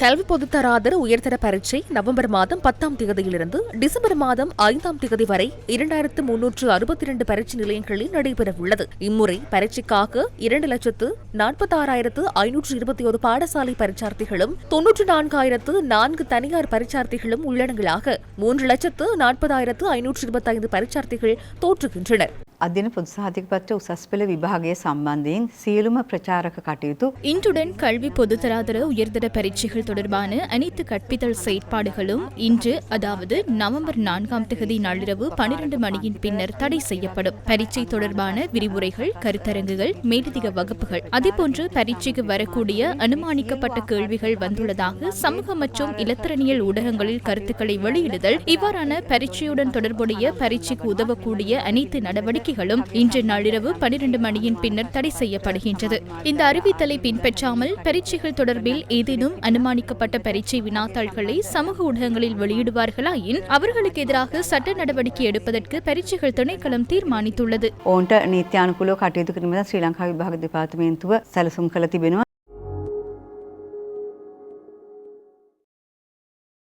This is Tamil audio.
கல்வி பொதுத்தராதர உயர்தர பரீட்சை நவம்பர் மாதம் பத்தாம் தேதியிலிருந்து டிசம்பர் மாதம் ஐந்தாம் தேதி வரை இரண்டாயிரத்து முன்னூற்று அறுபத்தி இரண்டு பரீட்சை நிலையங்களில் நடைபெறவுள்ளது. இம்முறை பரீட்சைக்காக இரண்டு லட்சத்து நாற்பத்தாறாயிரத்து ஐநூற்று இருபத்தி ஒரு பாடசாலை பரீட்சார்த்திகளும் தொன்னூற்று நான்காயிரத்து நான்கு தனியார் பரீட்சார்த்திகளும் உள்ளடங்கலாக மூன்று லட்சத்து நாற்பதாயிரத்து ஐநூற்று இருபத்தைந்து பரீட்சார்த்திகள் தோற்றுகின்றனர். අදින පොදු සහතිකපත්‍ර උසස් පෙළ විභාගය සම්බන්ධයෙන් සියලුම ප්‍රචාරක කටයුතු இன்றுடன் கல்வி பொதுத்தராதர உயர்தர பரீட்சைகள் தொடர்பான அனைத்து கற்பித்தல் செயற்பாடுகளும் இன்று அதாவது நவம்பர் நான்காம் தேதி நள்ளிரவு பனிரெண்டு மணியின் பின்னர் தடை செய்யப்படும் பரீட்சை தொடர்பான விரிவுரைகள் கருத்தரங்குகள் மேலதிக வகுப்புகள் அதேபோன்று பரீட்சைக்கு வரக்கூடிய அனுமானிக்கப்பட்ட கேள்விகள் வந்துள்ளதாக சமூக மற்றும் இலத்திரனியல் ஊடகங்களில் கருத்துக்களை வெளியிடுதல் இவ்வாறான பரீட்சையுடன் தொடர்புடைய பரீட்சைக்கு உதவக்கூடிய அனைத்து துப்பாக்கிகளும் இன்று நள்ளிரவு பனிரெண்டு மணியின் பின்னர் தடை செய்யப்படுகின்றது. இந்த அறிவித்தலை பின்பற்றாமல் பரீட்சைகள் தொடர்பில் ஏதேனும் அனுமானிக்கப்பட்ட பரீட்சை வினாத்தாள்களை சமூக ஊடகங்களில் வெளியிடுவார்களாயின் அவர்களுக்கு எதிராக சட்ட நடவடிக்கை எடுப்பதற்கு பரீட்சைகள் துணைக்களம் தீர்மானித்துள்ளது. ஓண்ட நித்தியானுகுலோ ஸ்ரீலங்கா விபாக டிபார்ட்மெண்ட்டுவ சலசும் கல